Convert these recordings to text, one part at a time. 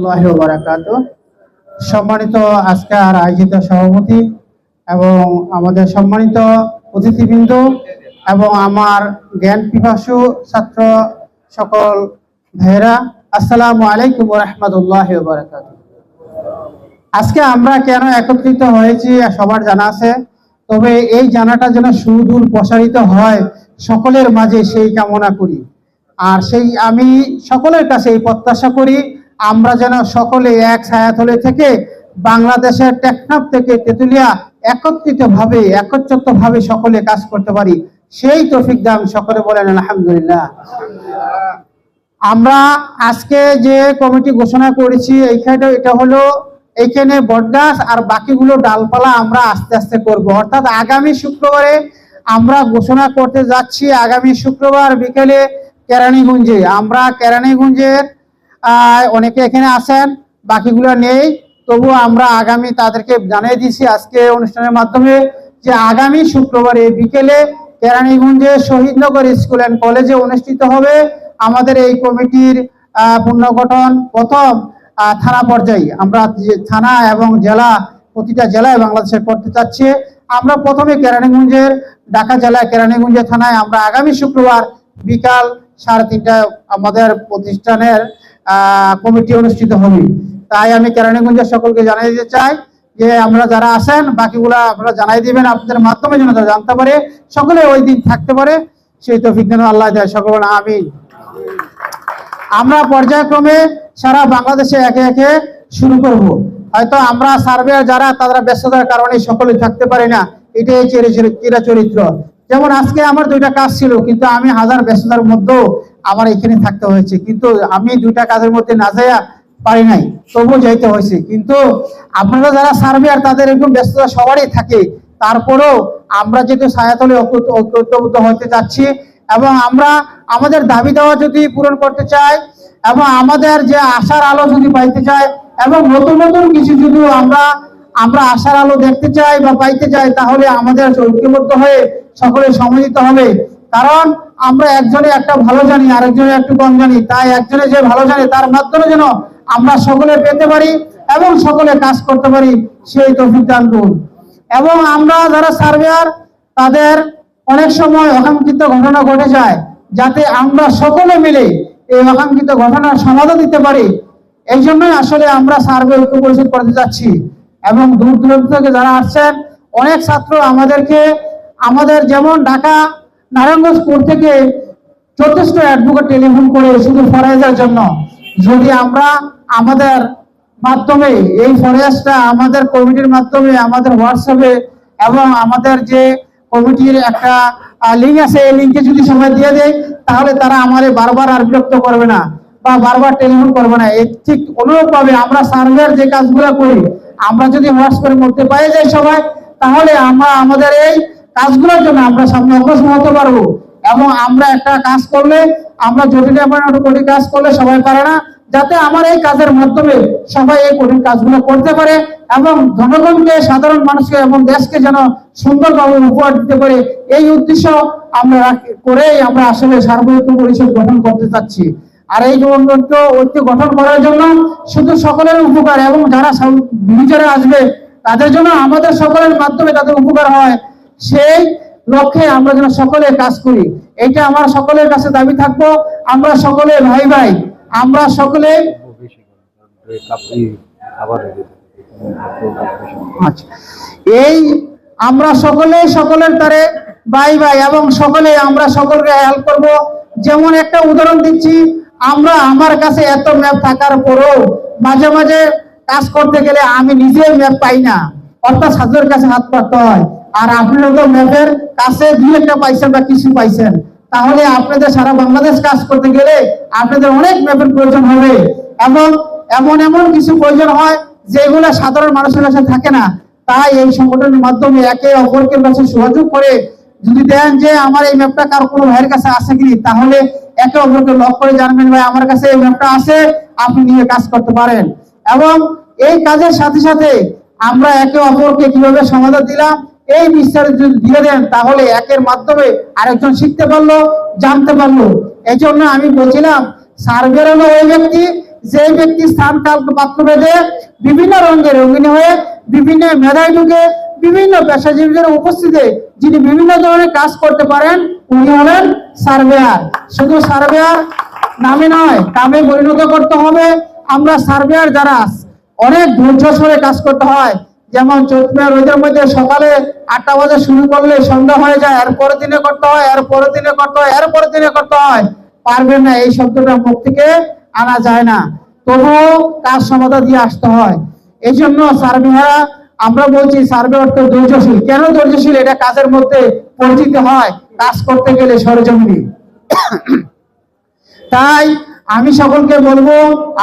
আল্লাহ বারাকাত সম্মানিত আজকের আয়োজিত সভাপতি এবং আমাদের সম্মানিত অতিথিবৃন্দ এবং আমার জ্ঞান পিপাসু ছাত্র সকল ভাইয়েরা, আসসালামু আলাইকুম রহমতুল্লাহ আজকে আমরা কেন একত্রিত হয়েছি সবার জানা আছে, তবে এই জানাটা যেন সুদূর প্রসারিত হয় সকলের মাঝে সেই কামনা করি। আর সেই আমি সকলের কাছে এই প্রত্যাশা করি আমরা যেন সকলে এক ছায়াতলে থেকে বাংলাদেশের টেকনাফ থেকে তেতুলিয়া একত্রিত ভাবে একত্রিত ভাবে সকলে কাজ করতে পারি। সেই তৌফিক দাম সকলে বলেন, আলহামদুলিল্লাহ। আমরা আজকে যে কমিটি ঘোষণা করেছি, এইখানে এটা হলো এইখানে বটগাছ আর বাকিগুলো ডালপালা আমরা আস্তে আস্তে করব। অর্থাৎ আগামী শুক্রবারে আমরা ঘোষণা করতে যাচ্ছি, আগামী শুক্রবার বিকেলে কেরানীগঞ্জে। আমরা কেরানীগঞ্জের অনেকে এখানে আসেন বাকিগুলো নেই। তবু আমরা আগামী তাদেরকে জানিয়ে দিছি আজকে অনুষ্ঠানের মাধ্যমে যে আগামী শুক্রবারে বিকেলে কেরানীগঞ্জে শহীদনগর স্কুল অ্যান্ড কলেজে অনুষ্ঠিত হবে আমাদের এই কমিটির পুনর্গঠন প্রথম থানা পর্যায়ে। আমরা থানা এবং জেলা, প্রতিটা জেলায় বাংলাদেশে করতে চাচ্ছি। আমরা প্রথমে কেরানীগঞ্জের, ঢাকা জেলায় কেরানীগঞ্জের থানায় আমরা আগামী শুক্রবার বিকাল সাড়ে তিনটায় আমাদের প্রতিষ্ঠানের কমিটি অনুষ্ঠিত হবে। তাই আমি কেরানীগঞ্জের সকলকে জানিয়ে দিতে চাই যে আমরা যারা আছেন, বাকিগুলা আপনারা জানাই দিবেন, আপনাদের মাধ্যমে যেন তারা জানতে পারে। সকলে ওই দিন থাকতে পারে। সেই তো যেন আল্লাহ দেয় সকল আমি আমরা পর্যায়ক্রমে সারা বাংলাদেশে একে একে শুরু করব। হয়তো আমরা সার্ভে যারা, তারা ব্যস্ততার কারণে সকলে থাকতে পারে না। এটাই চিরা চরিত্র। যেমন আজকে আমার দুইটা কাজ ছিল, কিন্তু আমি হাজার ব্যস্ততার মধ্যেও আমার এখানে থাকতে হয়েছে। কিন্তু আমি দুইটা কাজের মধ্যে না যাইয়া পারি নাই, তবুও যাইতে হয়েছে। কিন্তু আপনারা যারা সার্ভেয়ার, তাদের একদম ব্যস্ততা সবারই থাকে। তারপরেও আমরা যেহেতু ছায়াতলে ঐক্য- ঐক্যবদ্ধ হতে চাচ্ছি এবং আমরা আমাদের দাবি দেওয়া যদি পূরণ করতে চাই এবং আমাদের যে আশার আলো যদি পাইতে চাই এবং নতুন নতুন কিছু যদি আমরা আমরা আশার আলো দেখতে চাই বা পাইতে চাই, তাহলে আমাদের ঐক্যবদ্ধ হয়ে সকলে সম্মিলিত হবে। কারণ আমরা একজনে একটা ভালো জানি, আরেকজনে একটু কম জানি। তাই একজনে যে ভালো জানে, তার মাধ্যমে যেন আমরা সকলে পেতে পারি এবং সকলে কাজ করতে পারি, সেই তৌফিক দান করুন। এবং আমরা যারা সার্ভেয়ার, তাদের অনেক সময় অকাঙ্ক্ষিত ঘটনা ঘটে যায়, যাতে আমরা সকলে মিলে এই অকাঙ্ক্ষিত ঘটনার সমাধান দিতে পারি। এই জন্যই আসলে আমরা সার্ভে ঐক্য পরিষদ করতে যাচ্ছি। এবং দূর দূরান্ত থেকে যারা আসছেন, অনেক ছাত্র আমাদেরকে আমাদের যেমন ঢাকা নারায়ণগঞ্জ কোর্ট থেকে যথেষ্ট অ্যাডভোকেট টেলিফোন করে শুধু ফরাইজের জন্য। যদি আমরা আমাদের মাধ্যমে, এই ফরেস্টটা আমাদের কমিটির মাধ্যমে, আমাদের হোয়াটসঅ্যাপে এবং আমাদের যে কমিটির একটা লিঙ্ক আছে, এই লিঙ্কে যদি সবাই দিয়ে দেয়, তাহলে তারা আমাদের বারবার আর বিরক্ত করবে না বা বারবার টেলিফোন করবে না। এর ঠিক অনুরূপ ভাবে আমরা সার্ভের যে কাজগুলো করি, আমরা যদি হোয়াটসঅ্যাপের মধ্যে পাই যাই সবাই, তাহলে আমরা, আমাদের এই কাজগুলোর জন্য আমরা সামনে অগ্রসর হতে পারব। এবং আমরা একটা কাজ করলে, আমরা জটিল কঠিন কাজ করলে সবাই পারে না। যাতে আমার এই কাজের মাধ্যমে সবাই এই কঠিন কাজগুলো করতে পারে এবং জনগণকে, সাধারণ মানুষকে এবং দেশকে যেন সুন্দরভাবে উপহার দিতে পারে, এই উদ্দেশ্য আমরা করেই আমরা আসলে সার্বজনীন পরিষদ গঠন করতে চাচ্ছি। আর এই ঐক্য গঠন করার জন্য শুধু সকলের উপকার এবং যারা নিজেরা আসবে, তাদের জন্য আমাদের সকলের মাধ্যমে তাদের উপকার হয়। সেই লক্ষ্যে আমরা যেন সকলে কাজ করি। এটা আমার সকলের কাছে দাবি থাকব, আমরা সকলে ভাই ভাই, আমরা সকলে আচ্ছা। এই আমরা সকলে সকলের তারে ভাই ভাই এবং সকলে আমরা সকলকে হেল্প করব। যেমন একটা উদাহরণ দিচ্ছি, আমরা আমার কাছে এত ম্যাপ থাকার পরেও মাঝে মাঝে কাজ করতে গেলে আমি নিজে ম্যাপ পাই না। অর্থাৎ সাজের কাছে হাত পাততে হয়। আর আপনারা তো ম্যাপের কাছে দুই একটা পাইছেন বা কিছু পাইছেন, তাহলে আপনাদের সারা বাংলাদেশ কাজ করতে গেলে আপনাদের অনেক ম্যাপের প্রয়োজন হবে। এবং এমন এমন কিছু প্রয়োজন হয় যেগুলো সাধারণ মানুষের কাছে থাকে না। তাই এই সংগঠনের মাধ্যমে একে অপরকে কাছে যোগাযোগ করে যদি দেন যে আমার এই ম্যাপটা কার কোনো ভাইয়ের কাছে আছে কি তাহলে একে অপরকে লক করে জানবেন, ভাই, আমার কাছে এই ম্যাপটা আছে, আপনি নিয়ে কাজ করতে পারেন। এবং এই কাজের সাথে সাথে আমরা একে অপরকে কীভাবে সমাধান দিলাম এই বিস্তারিত যদি দিয়ে দেন, তাহলে একের মাধ্যমে আরেকজন শিখতে পারল, জানতে পারল। এই জন্য আমি বলছিলাম, সার্ভের হলো ওই ব্যক্তি, যে ব্যক্তি স্থান কাল পাত্র ভেদে বিভিন্ন রঙে রঙিন হয়ে বিভিন্ন মেধায় ঢুকে বিভিন্ন পেশাজীবীদের উপস্থিতিতে যিনি বিভিন্ন ধরনের কাজ করতে পারেন, উনি হলেন সার্ভেয়ার। শুধু সার্ভেয়ার নামে নয় কামে পরিণত করতে হবে। আমরা সার্ভেয়ার যারা, অনেক ধৈর্য সরে কাজ করতে হয়। যেমন চৈত্র রোদের মধ্যে সকালে আটটা বাজে শুরু করলে সন্ধ্যা হয়ে যায়, এর পরের দিনে করতে হয়, এর পরের দিনে করতে হয়, এর পরের দিনে করতে হয়। পারবে না, এই শব্দটা মুখ থেকে আনা যায় না। তবুও কাজ সমাধা দিয়ে আসতে হয়। এই জন্য সার্ভেহারা আমরা বলছি সার্ভে অর্থ ধৈর্যশীল। কেন ধৈর্যশীল? এটা কাজের মধ্যে পরিচিত হয়, কাজ করতে গেলে সরজমিনি। তাই আমি সকলকে বলব,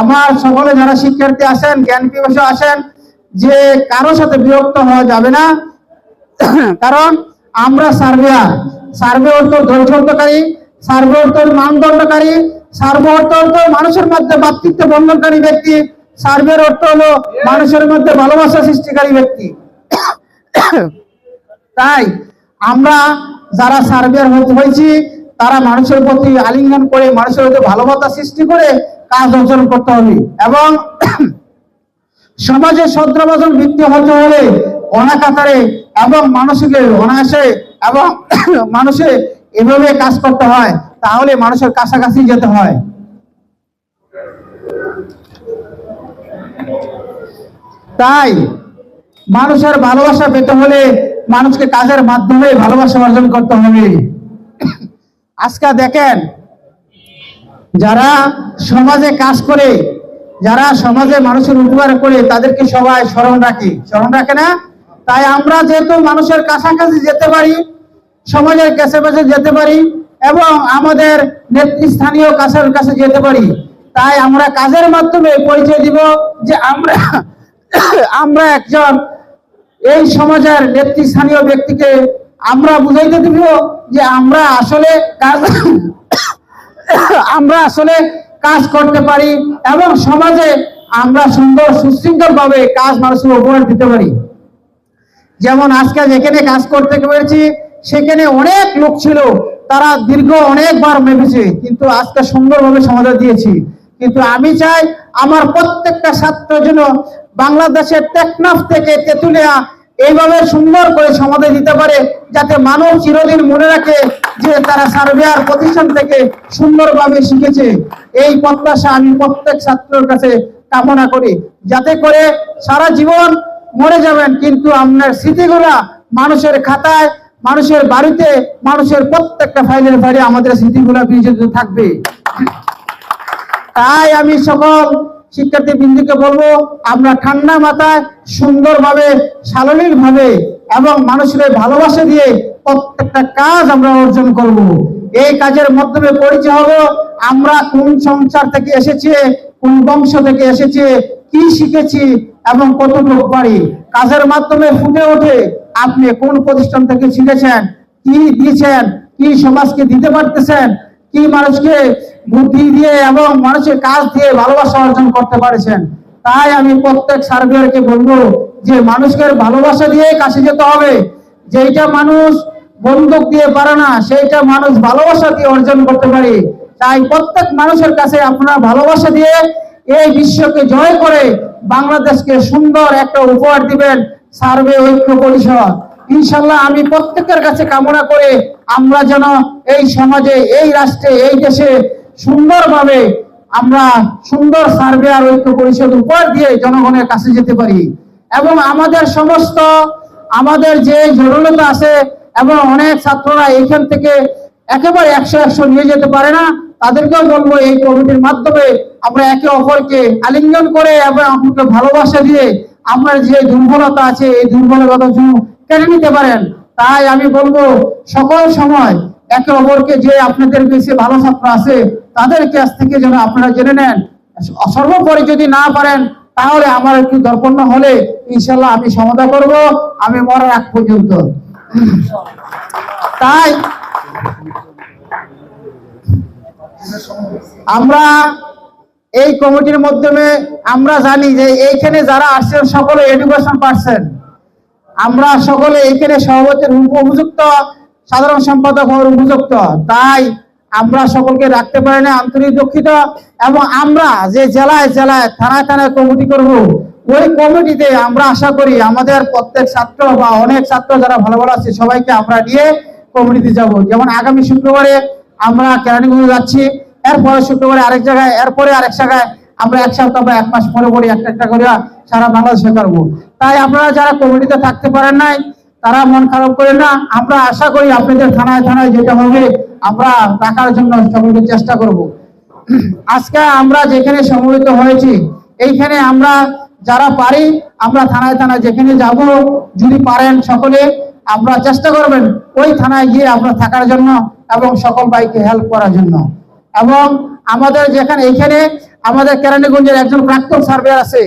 আমার সকলে যারা শিক্ষার্থী আছেন, জ্ঞান পিপাসু আছেন যে কারও সাথে বিরক্ত হওয়া যাবে না। কারণ আমরা সার্ভেয়ার। সার্ভে অর্থ ধৈর্যকারী সার্ভে অর্থ মানদণ্ডকারী, সার্ভে অর্থ অর্থ মানুষের মধ্যে ভাতৃত্ব বন্ধনকারী ব্যক্তি। সার্ভের অর্থ হলো মানুষের মধ্যে ভালোবাসা সৃষ্টিকারী ব্যক্তি। তাই আমরা যারা সার্ভেয়ার হয়েছি, তারা মানুষের প্রতি আলিঙ্গন করে, মানুষের মধ্যে ভালোবাসা সৃষ্টি করে কাজ অর্জন করতে হবে। এবং সমাজে সদ্রবাজন বৃদ্ধি হতে হলে অনাকাতারে এবং মানুষকে অনায়াসে এবং মানুষে এভাবে কাজ করতে হয়, তাহলে মানুষের কাছাকাছি যেতে হয়। তাই মানুষের ভালোবাসা পেতে হলে মানুষকে কাজের মাধ্যমে ভালোবাসা অর্জন করতে হবে। আজকে দেখেন, যারা সমাজে কাজ করে যারা সমাজে মানুষের উপকার করে, তাদেরকে সবাই স্মরণ রাখে। স্মরণ রাখে না? তাই আমরা যেহেতু মানুষের কাছাকাছি যেতে পারি, সমাজের কাছে কাছে যেতে পারি, এবং আমাদের নেতৃস্থানীয় কাছের কাছে যেতে পারি, তাই আমরা কাজের মাধ্যমে পরিচয় দিব যে আমরা আমরা একজন এই সমাজের নেতৃস্থানীয় ব্যক্তিকে আমরা বুঝাইতে দিব যে আমরা আসলে কাজ, আমরা আসলে কাজ করতে পারি এবং সমাজে আমরা সুন্দর সুশৃঙ্খল ভাবে কাজ মানুষের উপহার দিতে পারি। যেমন আজকে যেখানে কাজ করতে পেরেছি, সেখানে অনেক লোক ছিল, তারা দীর্ঘ অনেকবার ভেবেছে, কিন্তু আজকে সুন্দরভাবে সমাধান দিয়েছি। কিন্তু আমি চাই আমার প্রত্যেকটা ছাত্র যেন বাংলাদেশের টেকনাফ থেকে তেতুলিয়া এইভাবে সুন্দর করে সমাধান দিতে পারে, যাতে মানব চিরদিন মনে রাখে যে তারা সার্ভেয়ার প্রতিষ্ঠান থেকে সুন্দরভাবে শিখেছে। এই প্রত্যাশা আমি প্রত্যেক ছাত্রের কাছে কামনা করি। যাতে করে সারা জীবন মরে যাবেন, কিন্তু আপনার স্মৃতিগুলা মানুষের খাতায়, মানুষের বাড়িতে, মানুষের প্রত্যেকটা ফাইলের ফাইলে আমাদের স্মৃতিগুলা বিজিত থাকবে। তাই আমি সকল শিক্ষার্থী বিন্দুকে বলব, আমরা ঠান্ডা মাথায় সুন্দরভাবে সালনীল ভাবে এবং মানুষের ভালোবাসা দিয়ে প্রত্যেকটা কাজ আমরা অর্জন করব। এই কাজের মাধ্যমে পরিচয় হব আমরা কোন সংসার থেকে এসেছি, কোন বংশ থেকে এসেছি, কি শিখেছি এবং কতটুকু পারি কাজের মাধ্যমে ফুটে ওঠে আপনি কোন প্রতিষ্ঠান থেকে শিখেছেন, কি দিয়েছেন, কি সমাজকে দিতে পারতেছেন, কি মানুষকে বুদ্ধি দিয়ে এবং মানুষের কাজ দিয়ে ভালোবাসা অর্জন করতে পারেছেন। তাই আমি প্রত্যেক সার্ভেয়ারকে বলব যে মানুষকে ভালোবাসা দিয়ে কাছে যেতে হবে। যেটা মানুষ বন্দুক দিয়ে পারে না, সেইটা মানুষ ভালোবাসা দিয়ে অর্জন করতে পারে। তাই প্রত্যেক মানুষের কাছে আপনারা ভালোবাসা দিয়ে এই বিশ্বকে জয় করে বাংলাদেশকে সুন্দর একটা উপহার দিবেন সার্ভে ঐক্য পরিষদ। ইনশাল্লাহ আমি প্রত্যেকের কাছে কামনা করে আমরা যেন এই সমাজে, এই রাষ্ট্রে, এই দেশে সুন্দরভাবে আমরা সুন্দর সার্ভে আর ঐক্য পরিষদ উপহার দিয়ে জনগণের কাছে যেতে পারি। এবং আমাদের সমস্ত, আমাদের যে জরুরতা আছে এবং অনেক ছাত্ররা এইখান থেকে একেবারে একশো একশো নিয়ে যেতে পারে না, তাদেরকেও বলব এই কমিটির মাধ্যমে আমরা একে অপরকে আলিঙ্গন করে এবং আমাকে ভালোবাসা দিয়ে আমরা যে দুর্বলতা আছে, এই দুর্বলতা কেড়ে নিতে পারেন। তাই আমি বলব, সকল সময় একে অপরকে যে আপনাদের বেশি ভালো ছাত্র আছে, তাদের কাছ থেকে যেন আপনারা জেনে নেন। সর্বোপরি যদি না পারেন, তাহলে আমার একটু দর্পণ্য হলে ইনশাল্লাহ আমি সমাধা করব। আমি মরার আগ পর্যন্ত। তাই আমরা এই কমিটির মাধ্যমে আমরা জানি যে এইখানে যারা আসছেন, সকলে এডুকেশন পার্সন আমরা সকলে এইখানে সভাপতির উপযুক্ত। সাধারণ সম্পাদক হওয়ার উপযুক্ত তাই আমরা সকলকে রাখতে পারি না, আন্তরিক দুঃখিত। এবং আমরা যে জেলায় জেলায়, থানায় থানায় কমিটি করব, ওই কমিটিতে আমরা আশা করি আমাদের প্রত্যেক ছাত্র বা অনেক ছাত্র যারা ভালো ভালো আছে, সবাইকে আমরা নিয়ে কমিটিতে যাব। যেমন আগামী শুক্রবারে আমরা কেরানীগঞ্জ যাচ্ছি, এরপরে শুক্রবারে আরেক জায়গায়, এরপরে আরেক জায়গায় আমরা এক সপ্তাহ বা এক মাস পরে পরে একটা একটা করে সারা বাংলাদেশে করব। তাই আপনারা যারা কমিটিতে থাকতে পারেন নাই তারা মন খারাপ করে না, আমরা আশা করি আপনাদের থানায় থানায় যেটা হবে, আমরা রাখার জন্য সকলকে চেষ্টা করব। আজকে আমরা যেখানে সমবেত হয়েছি, এইখানে আমরা যারা পারি, আমরা থানায় থানায় যেখানে যাব, যদি পারেন সকলে, আমরা চেষ্টা করবেন ওই থানায় গিয়ে আমরা থাকার জন্য এবং সকল ভাইকে হেল্প করার জন্য। এবং আমাদের যেখানে, এইখানে আমাদের কেরানীগঞ্জের একজন প্রাক্তন সার্ভেয়ার আছে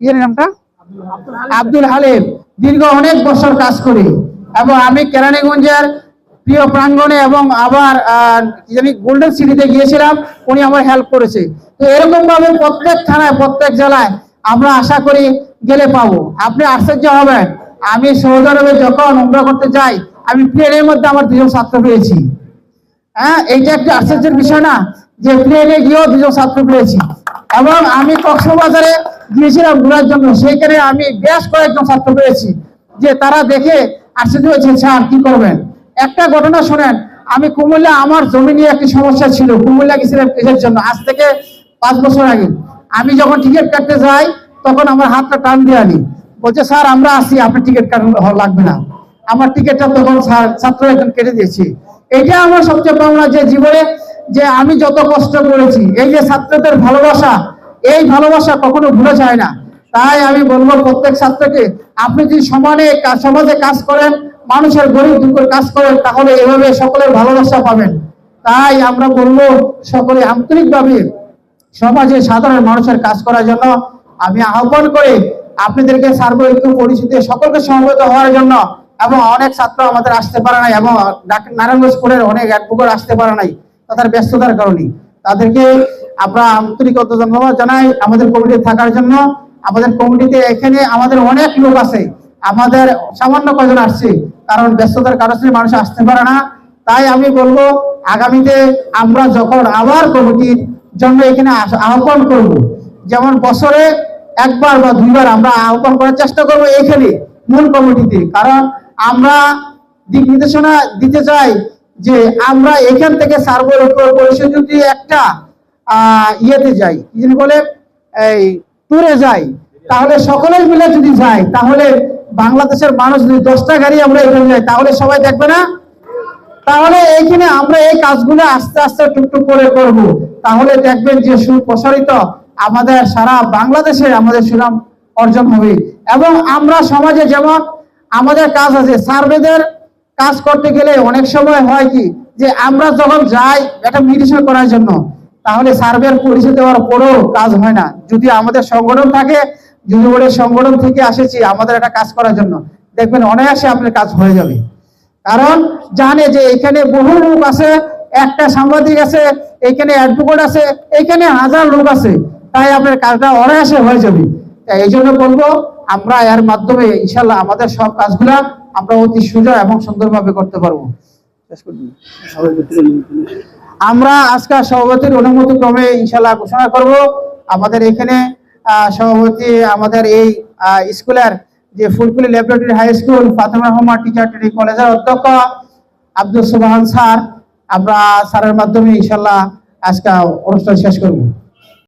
জানি নামটা? আব্দুল হালিম দীর্ঘ অনেক বছর কাজ করি এবং আমি কেরানীগঞ্জের প্রিয় প্রাঙ্গণে এবং আবার গোল্ডেন সিটিতে গিয়েছিলাম, উনি আমার হেল্প করেছে। তো এরকম ভাবে প্রত্যেক থানায়, প্রত্যেক জেলায় আমরা আশা করি গেলে পাবো। আপনি আশ্চর্য হবেন, আমি সৌদি যখন উমরা করতে যাই, আমি প্লেনের মধ্যে আমার দুজন ছাত্র পেয়েছি। হ্যাঁ এইটা একটা আশ্চর্যের বিষয় না যে প্লেনে গিয়েও দুজন ছাত্র পেয়েছি। এবং আমি কক্সবাজারে গিয়েছিলাম ঘোরার জন্য। সেইখানে আমি বেশ কয়েকজন ছাত্র পেয়েছি যে তারা দেখে আশ্চর্য হয়েছে, স্যার, কি করবেন? একটা ঘটনা শোনেন, আমি কুমিল্লা, আমার জমি নিয়ে একটি সমস্যা ছিল। কুমিল্লা গেছিলাম এর জন্য, আজ থেকে পাঁচ বছর আগে। আমি যখন টিকিট কাটতে যাই, তখন আমার হাতটা টান দিয়ে আনি। বলছে, স্যার, আমরা আসি আপনার টিকিট কাটানো লাগবে না। আমার টিকিটটা তখন ছাত্র একজন কেটে দিয়েছি। এটা আমার সবচেয়ে পাওনা যে জীবনে যে আমি যত কষ্ট করেছি, এই যে ছাত্রদের ভালোবাসা, এই ভালোবাসা কখনো ভুলে যায় না। তাই আমি বলব প্রত্যেক ছাত্রকে, আপনি যদি সমানে সমাজে কাজ করেন, মানুষের গরিব দুঃখের কাজ করেন, তাহলে এভাবে সকলের ভালোবাসা পাবেন। তাই আমরা বলব সকলে আন্তরিকভাবে সমাজে সাধারণ মানুষের কাজ করার জন্য আমি আহ্বান করি, আপনাদেরকে সার্বৈক্য পরিস্থিতি সকলকে সমবেত হওয়ার জন্য এবং অনেক ছাত্র আমাদের আসতে পারে নাই এবং নারায়ণগঞ্জ স্কুলের অনেক অ্যাডভোকেট আসতে পারে নাই। তাদের ব্যস্ততার কারণে। তাদেরকে আমরা আন্তরিকতা ধন্যবাদ জানাই আমাদের কমিটি থাকার জন্য। আমাদের কমিটিতে এখানে আমাদের অনেক লোক আছে। আমাদের সামান্য কজন আসছে, কারণ ব্যস্ততার কারণে মানুষ আসতে পারে না। তাই আমি বলব, আগামীতে আমরা যখন আবার কমিটির জন্য এখানে আহ্বান করব, যেমন বছরে একবার বা দুইবার আমরা আহ্বান করার চেষ্টা করব এখানে মূল কমিটিতে কারণ আমরা দিক নির্দেশনা দিতে চাই যে আমরা এখান থেকে সার্বর পরিষদ যদি একটা আহ, ইয়েতে যাই কি বলে এই ট্যুরে যাই তাহলে সকলেই মিলে যদি যাই তাহলে বাংলাদেশের মানুষ যদি দশটা গাড়ি আমরা এখানে যাই তাহলে সবাই দেখবে না? তাহলে এইখানে আমরা এই কাজগুলো আস্তে আস্তে টুকটুক করে করব। তাহলে দেখবেন যে সুপ্রসারিত আমাদের সারা বাংলাদেশে আমাদের সুনাম অর্জন হবে। এবং আমরা সমাজে যেমন আমাদের কাজ আছে সার্ভেদের কাজ করতে গেলে অনেক সময় হয় কি, যে আমরা যখন যাই একটা মেডিসিন করার জন্য, তাহলে সার্ভের পরিচয় দেওয়ার পরেও কাজ হয় না। যদি আমাদের সংগঠন থাকে, যদি ওদের সংগঠন থেকে আসেছি আমাদের একটা কাজ করার জন্য, দেখবেন অনায়াসে আপনার কাজ হয়ে যাবে। কারণ জানে যে এখানে বহু লোক আছে, একটা সাংবাদিক আছে, এখানে অ্যাডভোকেট আছে, এখানে হাজার লোক আছে, তাই আপনার কাজটা অনায়াসে হয়ে যাবে। এই জন্য বলব, আমরা এর মাধ্যমে ইনশাল্লাহ আমাদের সব কাজগুলা আমরা অতি সোজা এবং সুন্দরভাবে করতে পারব। আমরা আজকে সভাপতির অনুমতি ক্রমে ইনশাল্লাহ ঘোষণা করব। আমাদের এখানে সভাপতি আমাদের এই স্কুলের যে Phulkuli laboratory high school Fatema Rahman teacher training কলেজের অধ্যক্ষ আব্দুল সুবহান স্যার আমরা স্যারের মাধ্যমে ইনশাল্লাহ আজকে অনুষ্ঠান শেষ করব।